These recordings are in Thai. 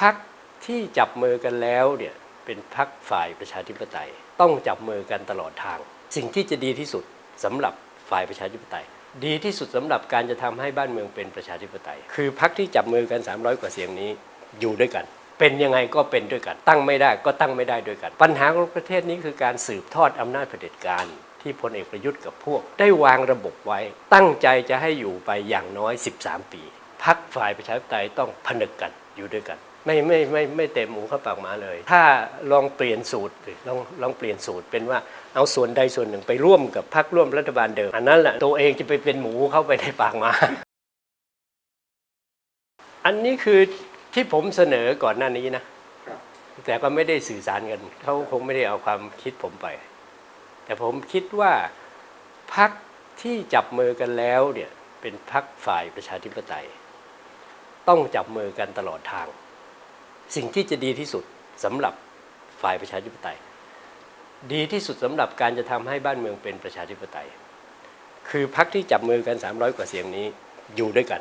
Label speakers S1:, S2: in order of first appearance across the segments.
S1: พักที่จับมือกันแล้วเนี่ยเป็นพักฝ่ายประชาธิปไตย ต้องจับมือกันตลอดทาง สิ่งที่จะดีที่สุดสำหรับฝ่ายประชาธิปไตย ดีที่สุดสำหรับการจะทำให้บ้านเมืองเป็นประชาธิปไตย คือพักที่จับมือกัน 300 กว่าเสียงนี้อยู่ด้วยกัน เป็นยังไงก็เป็นด้วยกัน ตั้งไม่ได้ก็ตั้งไม่ได้ด้วยกัน ปัญหาของประเทศนี้คือการสืบทอดอำนาจเผด็จการที่พลเอกประยุทธ์กับพวก ได้วางระบบไว้ ตั้งใจจะให้อยู่ไปอย่างน้อย 13 ปีพักฝ่ายประชาธิปไตยต้องผนึกกันอยู่ด้วยกัน ไม่ไม่ไม่ไม่เต็มหมูเข้าปากหมาเลย ถ้าลองเปลี่ยนสูตรลองลองเปลี่ยนสูตรเป็นว่าเอาส่วนใดส่วนหนึ่งไปร่วมกับพักร่วมรัฐบาลเดิมอันนั้นแหละตัวเองจะไปเป็นหมูเข้าไปในปากหมา อันนี้คือที่ผมเสนอก่อนหน้านี้นะแต่ก็ไม่ได้สื่อสารกันเขาคงไม่ได้เอาความคิดผมไป แต่ผมคิดว่าพักที่จับมือกันแล้วเนี่ยเป็นพักฝ่ายประชาธิปไตย ต้องจับมือกันตลอดทาง สิ่งที่จะดีที่สุดสำหรับฝ่ายประชาธิปไตย ดีที่สุดสำหรับการจะทำให้บ้านเมืองเป็นประชาธิปไตย คือพักที่จับมือกัน 300 กว่าเสียงนี้อยู่ด้วยกัน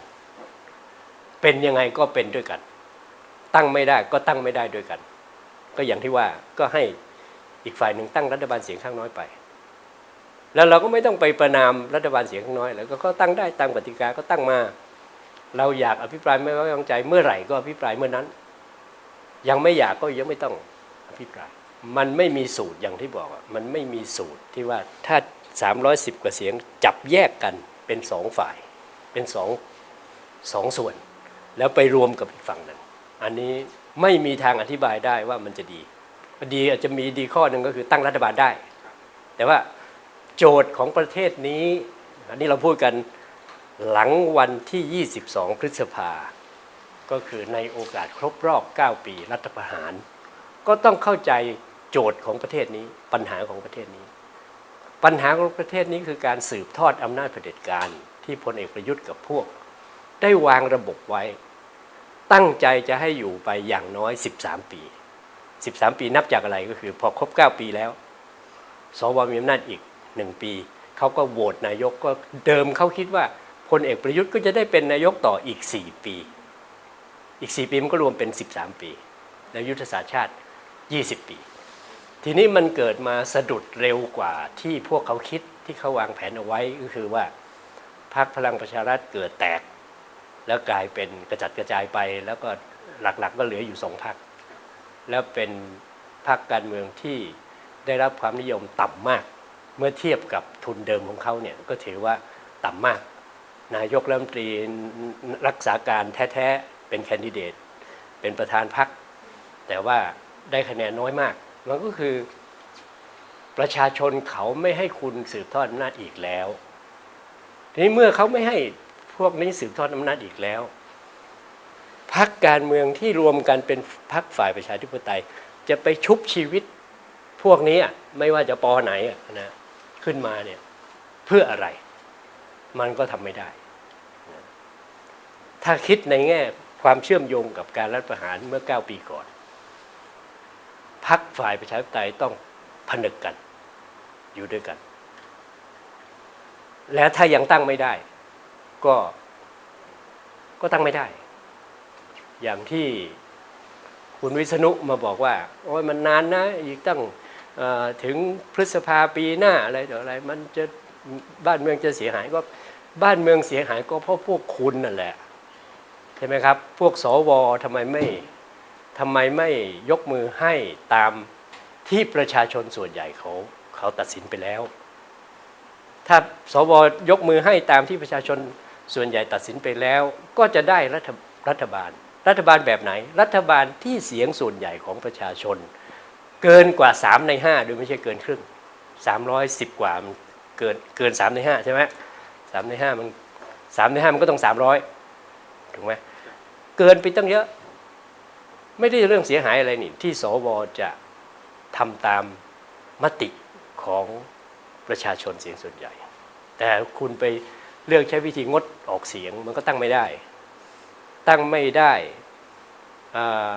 S1: เป็นยังไงก็เป็นด้วยกัน ตั้งไม่ได้ก็ตั้งไม่ได้ด้วยกัน ก็อย่างที่ว่าก็ให้อีกฝ่ายหนึ่งตั้งรัฐบาลเสียงข้างน้อยไป แล้วเราก็ไม่ต้องไปประนามรัฐบาลเสียงข้างน้อย แล้วก็ก็ตั้งได้ตามกติกาก็ตั้งมา เราอยากอภิปรายไม่ไว้วางใจเมื่อไหร่ก็อภิปรายเมื่อนั้น ยังไม่อยากก็ยังไม่ต้องอภิปราย มันไม่มีสูตรอย่างที่บอกอะมันไม่มีสูตรที่ว่าถ้า 310 กว่าเสียงจับแยกกันเป็นสองฝ่าย เป็นสองสองส่วน แล้วไปรวมกับอีกฝั่งนึ่งอันนี้ไม่มีทางอธิบายได้ว่ามันจะดีดีอาจจะมีดีข้อหนึ่งก็คือตั้งรัฐบาลได้ แต่ว่าโจทย์ของประเทศนี้ อันนี้เราพูดกันหลังวันที่ 22 พฤษภา ก็คือในโอกาสครบรอบ 9 ปีรัฐประหาร ก็ต้องเข้าใจโจทย์ของประเทศนี้ปัญหาของประเทศนี้ ปัญหาของประเทศนี้คือการสืบทอดอำนาจเผด็จการ ที่พลเอกประยุทธ์กับพวก ได้วางระบบไว้ ตั้งใจจะให้อยู่ไปอย่างน้อย 13 ปี 13 ปีนับจากอะไรก็คือพอครบ 9 ปีแล้วสวมีอำนาจอีก 1 ปีเขาก็โหวตนายกก็เดิมเขาคิดว่าพลเอกประยุทธ์ก็จะได้เป็นนายกต่ออีก 4 ปี อีก 4 ปีมันก็รวมเป็น 13 ปี แล้วยุทธศาสตร์ชาติ 20 ปี ทีนี้มันเกิดมาสะดุดเร็วกว่าที่พวกเขาคิดที่เขาวางแผนเอาไว้ก็คือว่าพรรคพลังประชารัฐเกิดแตก แล้วกลายเป็นกระจัดกระจายไปแล้วก็หลักๆก็เหลืออยู่สองพรรคแล้วเป็นพรรคการเมืองที่ได้รับความนิยมต่ำมาก เมื่อเทียบกับทุนเดิมของเขาเนี่ยก็ถือว่าต่ำมาก นายกรัฐมนตรีรักษาการแท้ๆ เป็นแคนดิเดต เป็นประธานพรรคแต่ว่าได้คะแนนน้อยมาก มันก็คือประชาชนเขาไม่ให้คุณสืบทอดอำนาจอีกแล้ว ทีนี้เมื่อเขาไม่ให้พวกนี้สืบทอดอำนาจอีกแล้วพักการเมืองที่รวมกันเป็นพักฝ่ายประชาธิปไตย จะไปชุบชีวิตพวกนี้ไม่ว่าจะปอไหนนะขึ้นมาเนี่ยเพื่ออะไร มันก็ทำไม่ได้ ถ้าคิดในแง่ ความเชื่อมโยงกับการรัฐประหารเมื่อ 9 ปีก่อนพักฝ่ายประชาธิปไตยต้องผนึกกัน อยู่ด้วยกัน และถ้ายังตั้งไม่ได้ ก็ก็ตั้งไม่ได้ อย่างที่คุณวิษณุมาบอกว่า โอ้ยมันนานนะ อีกตั้งถึงพฤษภาปีหน้าอะไรต่ออะไร มันจะบ้านเมืองจะเสียหายก็บ้านเมืองเสียหายก็เพราะพวกคุณนั่นแหละ ใช่ไหมครับ พวกสวทำไมไม่ทำไมไม่ยกมือให้ตามที่ประชาชนส่วนใหญ่เขาเขาตัดสินไปแล้ว ถ้าสวยกมือให้ตามที่ประชาชนส่วนใหญ่ตัดสินไปแล้ว ก็จะได้รัฐรัฐบาล รัฐบาลแบบไหน รัฐบาลที่เสียงส่วนใหญ่ของประชาชน เกินกว่า 3 ใน 5 โดยไม่ใช่เกินครึ่ง 310 กว่ามันเกินเกิน 3 ใน 5 ใช่ไหม3ใน5มัน3ใน5มันก็ต้อง 300ถูกไหม เกินไปตั้งเยอะ ไม่ได้เรื่องเสียหายอะไรนี่ที่สวจะทำตามมติของประชาชนเสียงส่วนใหญ่ แต่คุณไปเลือกใช้วิธีงดออกเสียงมันก็ตั้งไม่ได้ ตั้งไม่ได้อ่า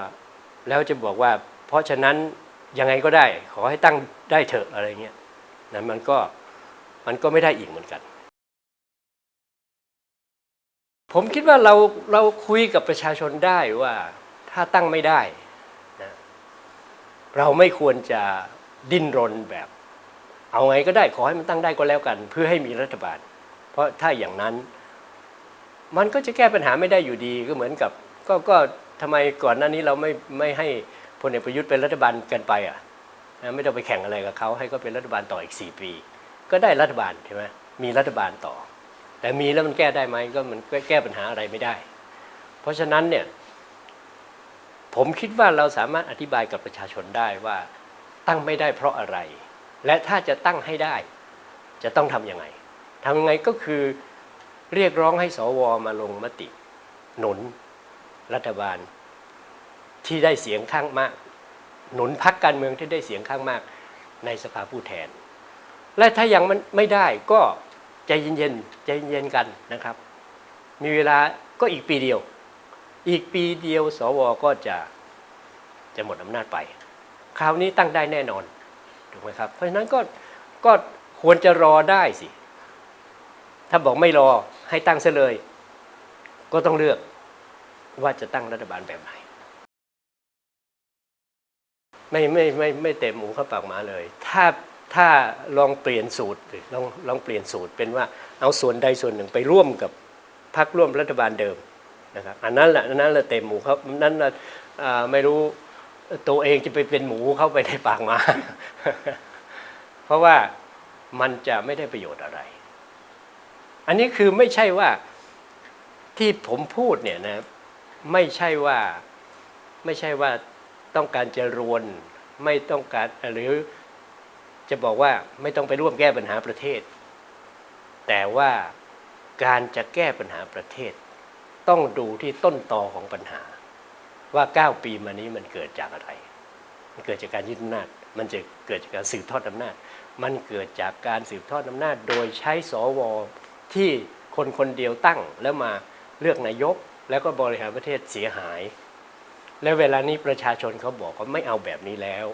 S1: แล้วจะบอกว่า เพราะฉะนั้นยังไงก็ได้ ขอให้ตั้งได้เถอะอะไรเงี้ยนะมันก็มันก็ไม่ได้อีกเหมือนกัน ผมคิดว่าเราเราคุยกับประชาชนได้ว่าถ้าตั้งไม่ได้นะเราไม่ควรจะดิ้นรนแบบ เอาไงก็ได้ขอให้มันตั้งได้ก็แล้วกัน เพื่อให้มีรัฐบาล เพราะถ้าอย่างนั้น มันก็จะแก้ปัญหาไม่ได้อยู่ดีก็เหมือนกับ ก็ก็ทำไมก่อนหน้านี้เราไม่ไม่ให้พลเอกประยุทธ์เป็นรัฐบาลกันไปอะนะไม่ต้องไปแข่งอะไรกับเขาให้ก็เป็นรัฐบาลต่ออีกสี่ปี ก็ได้รัฐบาลใช่ไหมมีรัฐบาลต่อ แต่มีแล้วมันแก้ได้ไหมก็มันแก้ปัญหาอะไรไม่ได้ เพราะฉะนั้นเนี่ยผมคิดว่าเราสามารถอธิบายกับประชาชนได้ว่าตั้งไม่ได้เพราะอะไร และถ้าจะตั้งให้ได้ จะต้องทำยังไงทำยังไงก็คือเรียกร้องให้สวมาลงมติ หนุนรัฐบาล ที่ได้เสียงข้างมาก หนุนพักการเมืองที่ได้เสียงข้างมากในสภาผู้แทน และถ้ายังมันไม่ได้ก็ ใจเย็นๆใจเย็นๆกันนะครับ มีเวลาก็อีกปีเดียว อีกปีเดียวสวก็จะจะหมดอำนาจไป คราวนี้ตั้งได้แน่นอนถูกไหมครับ เพราะฉะนั้นก็ก็ควรจะรอได้สิ ถ้าบอกไม่รอให้ตั้งซะเลย ก็ต้องเลือกว่าจะตั้งรัฐบาลแบบไหนไม่ไม่ไม่ไม่เต็มหมูเข้าปากหมาเลย ถ้า ถ้าลองเปลี่ยนสูตรลองลองเปลี่ยนสูตรเป็นว่าเอาส่วนใดส่วนหนึ่งไปร่วมกับพรรคร่วมรัฐบาลเดิมนะครับอันนั้นแหละอันนั้นแหละเต็มหมูครับนั้นน่ะอ่าไม่รู้ตัวเองจะไปเป็นหมูเข้าไปในปากมา เพราะว่ามันจะไม่ได้ประโยชน์อะไร อันนี้คือไม่ใช่ว่าที่ผมพูดเนี่ยนะไม่ใช่ว่าไม่ใช่ว่าต้องการจะรวนไม่ต้องการหรือ จะบอกว่าไม่ต้องไปร่วมแก้ปัญหาประเทศ แต่ว่าการจะแก้ปัญหาประเทศ ต้องดูที่ต้นตอของปัญหา ว่า 9 ปีมานี้มันเกิดจากอะไร มันเกิดจากการยึดอำนาจ มันจะเกิดจากการสืบทอดอำนาจ มันเกิดจากการสืบทอดอำนาจ โดยใช้สวที่คนคนเดียวตั้งแล้วมาเลือกนายก แล้วก็บริหารประเทศเสียหาย และเวลานี้ประชาชนเขาบอกว่าไม่เอาแบบนี้แล้ว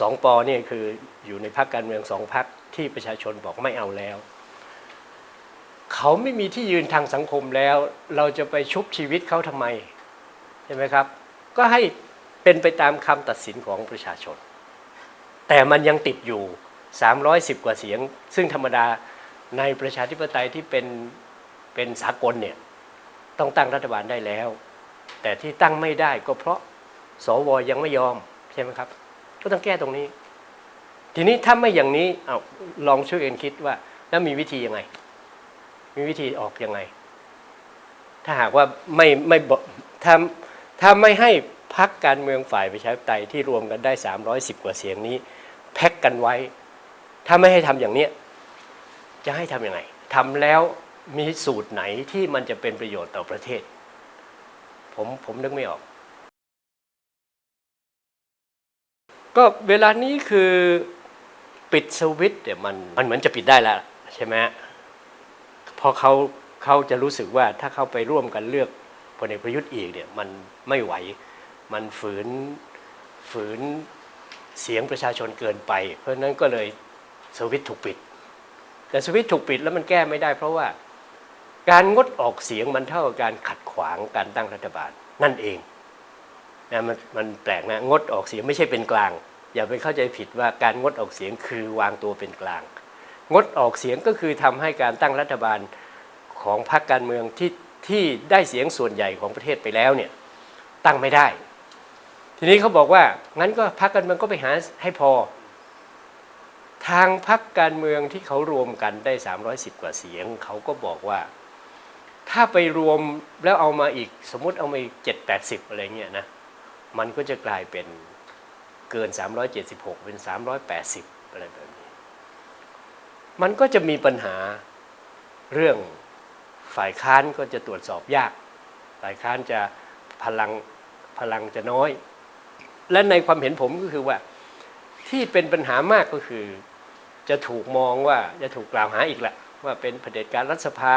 S1: สองปอเนี่ยคืออยู่ในพรรคการเมืองสองพรรคที่ประชาชนบอกไม่เอาแล้ว เขาไม่มีที่ยืนทางสังคมแล้ว เราจะไปชุบชีวิตเขาทำไมใช่ไหมครับ ก็ให้เป็นไปตามคำตัดสินของประชาชน แต่มันยังติดอยู่ 310 กว่าเสียง ซึ่งธรรมดาในประชาธิปไตยที่เป็นเป็นสากลเนี่ยต้องตั้งรัฐบาลได้แล้ว แต่ที่ตั้งไม่ได้ก็เพราะสวยังไม่ยอมใช่ไหมครับ ก็ต้องแก้ตรงนี้ ทีนี้ถ้าไม่อย่างนี้เอาลองช่วยกันคิดว่า แล้วมีวิธียังไง มีวิธีออกยังไง ถ้าหากว่าไม่ไม่บอกถ้าถ้าไม่ให้พักการเมืองฝ่ายประชาธิปไตยที่รวมกันได้ 310 กว่าเสียงนี้ แพ็กกันไว้ ถ้าไม่ให้ทำอย่างเนี้ยจะให้ทำยังไงทำแล้วมีสูตรไหนที่มันจะเป็นประโยชน์ต่อประเทศ ผมผมนึกไม่ออก ก็เวลานี้คือปิดสวิตเนี่ยมันมันเหมือนจะปิดได้แล้วใช่ไหมพอเขาเขาจะรู้สึกว่าถ้าเขาไปร่วมกันเลือกพลเอกประยุทธ์อีกเนี่ยมันไม่ไหวมันฝืนฝืนเสียงประชาชนเกินไป เพราะนั้นก็เลยสวิตถูกปิด แต่สวิตถูกปิดแล้วมันแก้ไม่ได้ เพราะว่าการงดออกเสียงมันเท่ากับการขัดขวางการตั้งรัฐบาลนั่นเอง นะมันมันแปลกนะงดออกเสียงไม่ใช่เป็นกลาง อย่าไปเข้าใจผิดว่าการงดออกเสียงคือวางตัวเป็นกลาง งดออกเสียงก็คือทำให้การตั้งรัฐบาลของพรรคการเมืองที่ที่ได้เสียงส่วนใหญ่ของประเทศไปแล้วเนี่ยตั้งไม่ได้ ทีนี้เขาบอกว่างั้นก็พรรคการเมืองก็ไปหาให้พอ ทางพรรคการเมืองที่เขารวมกันได้ 310 กว่าเสียง เขาก็บอกว่า ถ้าไปรวมแล้วเอามาอีกสมมติเอามาอีกเจ็ดแปดสิบอะไรเงี้ยนะ มันก็จะกลายเป็นเกิน 376 เป็น 380 อะไรแบบนี้ มันก็จะมีปัญหาเรื่องฝ่ายค้านก็จะตรวจสอบยาก ฝ่ายค้านจะพลังพลังจะน้อย และในความเห็นผมก็คือว่าที่เป็นปัญหามากก็คือ จะถูกมองว่าจะถูกกล่าวหาอีกแหละว่าเป็นเผด็จการรัฐสภา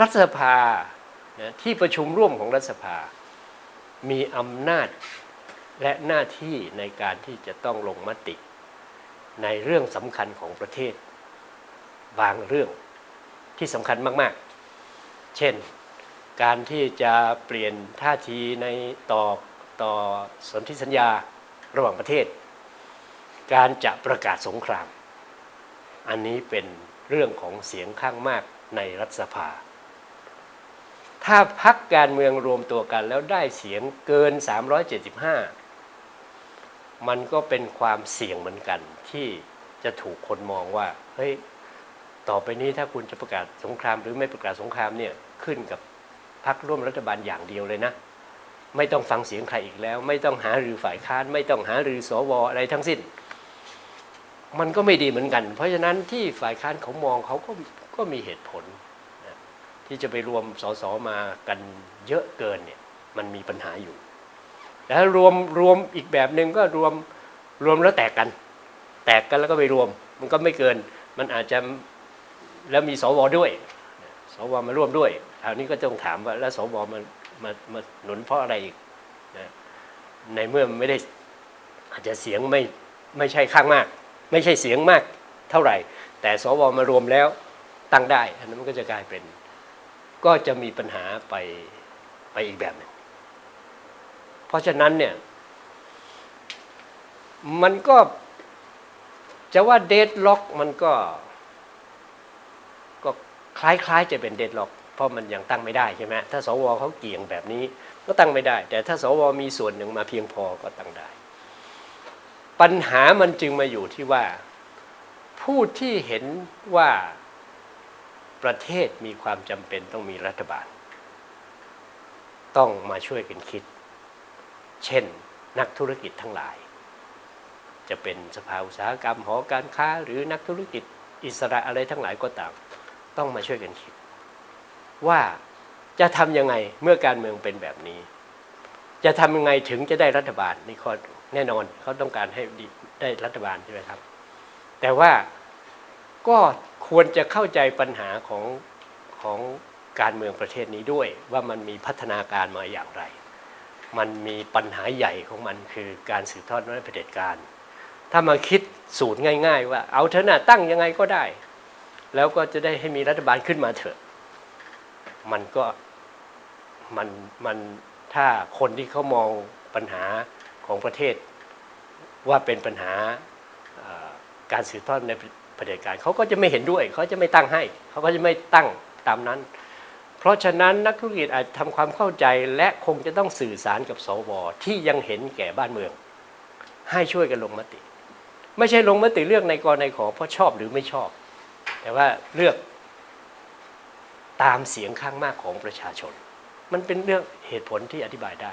S1: รัฐสภา นะที่ประชุมร่วมของรัฐสภา มีอำนาจและหน้าที่ในการที่จะต้องลงมติ ในเรื่องสำคัญของประเทศ บางเรื่องที่สำคัญมาก ๆ เช่น การที่จะเปลี่ยนท่าทีในต่อต่อสนธิสัญญาระหว่างประเทศ การจะประกาศสงคราม อันนี้เป็นเรื่องของเสียงข้างมากในรัฐสภา ถ้าพักการเมืองรวมตัวกัน แล้วได้เสียงเกิน 375 มันก็เป็นความเสี่ยงเหมือนกัน ที่จะถูกคนมองว่าเฮ้ยต่อไปนี้ถ้าคุณจะประกาศสงครามหรือไม่ประกาศสงครามเนี่ยขึ้นกับพักร่วมรัฐบาลอย่างเดียวเลยนะ ไม่ต้องฟังเสียงใครอีกแล้ว ไม่ต้องหาหรือฝ่ายค้าน ไม่ต้องหาหรือสวอะไรทั้งสิ้น มันก็ไม่ดีเหมือนกัน เพราะฉะนั้นที่ฝ่ายค้านเขามองเขาก็ก็มีเหตุผล ที่จะไปรวมสสมากันเยอะเกินเนี่ยมันมีปัญหาอยู่แล้วรวมรวมอีกแบบหนึ่งก็รวมรวมแล้วแตกกัน แตกกันแล้วก็ไปรวม มันก็ไม่เกิน มันอาจจะแล้วมีสวด้วยสวมาร่วมด้วยคราวนี้ก็ต้องถามว่าแล้วสวมามามาหนุนเพราะอะไรอีกนะในเมื่อไม่ได้อาจจะเสียงไม่ไม่ใช่ข้างมาก ไม่ใช่เสียงมากเท่าไหร่ แต่สวมารวมแล้วตั้งได้ อันนั้นมันก็จะกลายเป็น ก็จะมีปัญหาไปไปอีกแบบหนึ่งเพราะฉะนั้นเนี่ย มันก็จะว่าเดดล็อกมันก็ ก็คล้ายๆจะเป็นเดดล็อก เพราะมันยังตั้งไม่ได้ใช่ไหมถ้าสวเขาเกี่ยงแบบนี้ ก็ตั้งไม่ได้ แต่ถ้าสวมีส่วนหนึ่งมาเพียงพอก็ตั้งได้ ปัญหามันจึงมาอยู่ที่ว่า ผู้ที่เห็นว่า ประเทศมีความจำเป็นต้องมีรัฐบาล ต้องมาช่วยกันคิด เช่น นักธุรกิจทั้งหลาย จะเป็นสภาอุตสาหกรรมหอการค้า หรือนักธุรกิจอิสระอะไรทั้งหลายก็ตาม ต้องมาช่วยกันคิด ว่าจะทำยังไงเมื่อการเมืองเป็นแบบนี้ จะทำยังไงถึงจะได้รัฐบาลนี่ข้อแน่นอนเขาต้องการให้ได้รัฐบาลใช่ไหมครับ แต่ว่า ก็ควรจะเข้าใจปัญหาของของการเมืองประเทศนี้ด้วย ว่ามันมีพัฒนาการมาอย่างไร มันมีปัญหาใหญ่ของมันคือการสืบทอดอำนาจเผด็จการ ถ้ามาคิดสูตรง่าย ๆ ว่าเอาเถอะนะตั้งยังไงก็ได้ แล้วก็จะได้ให้มีรัฐบาลขึ้นมาเถอะ มันก็มันมันถ้าคนที่เขามองปัญหาของประเทศว่าเป็นปัญหาการสืบทอดใน เผด็จการเขาก็จะไม่เห็นด้วย เขาจะไม่ตั้งให้ เขาก็จะไม่ตั้งตามนั้น เพราะฉะนั้นนักธุรกิจอาจทำความเข้าใจและคงจะต้องสื่อสารกับสวที่ยังเห็นแก่บ้านเมือง ให้ช่วยกันลงมติ ไม่ใช่ลงมติเลือกในกรในขอเพราะชอบหรือไม่ชอบ แต่ว่าเลือกตามเสียงข้างมากของประชาชน มันเป็นเรื่องเหตุผลที่อธิบายได้